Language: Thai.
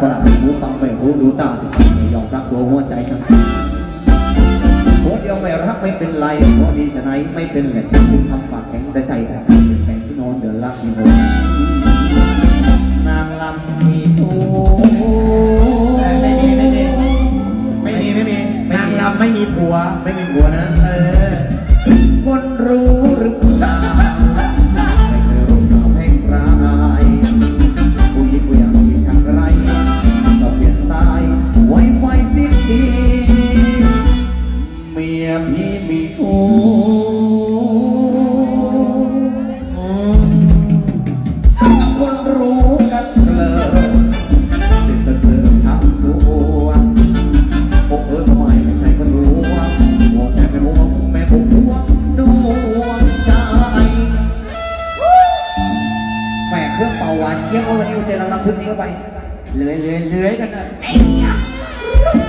ก็ละหูฟังไม่รู้ดูตาไม่ยอมรับตัวหัวใจทั้งหัวเดียวไม่รักไม่เป็นไรหัวดีจะไหนไม่เป็นแหล่งถึงทำปากแข็งแต่ใจแข็งเป็นแข็งที่นอนเดือดรักมีโหดนางลำมีทูไม่มีไม่มีไม่มีไม่มีนางลำไม่มีผัว ไม่มีผัวนะ เออ คนรู้หรือเปล่า มียพี่มีคู่อืมคนรู้กันเลยติดตะเกินทำตัวโอ้เออทำไมไม่ใช่คนรู้ว่าหัวแม่ไม่รู้ว่าแม่ผมรู้ว่าดวงใจแฝงเครื่องเป่าหวานเจี๊ยบเอาไว้เอาเจลน้ำพึ่งนี้เข้าไปเลื้อยเลื้อยเลื้อยกันเฮ้ยเฮ้ยเฮ้ย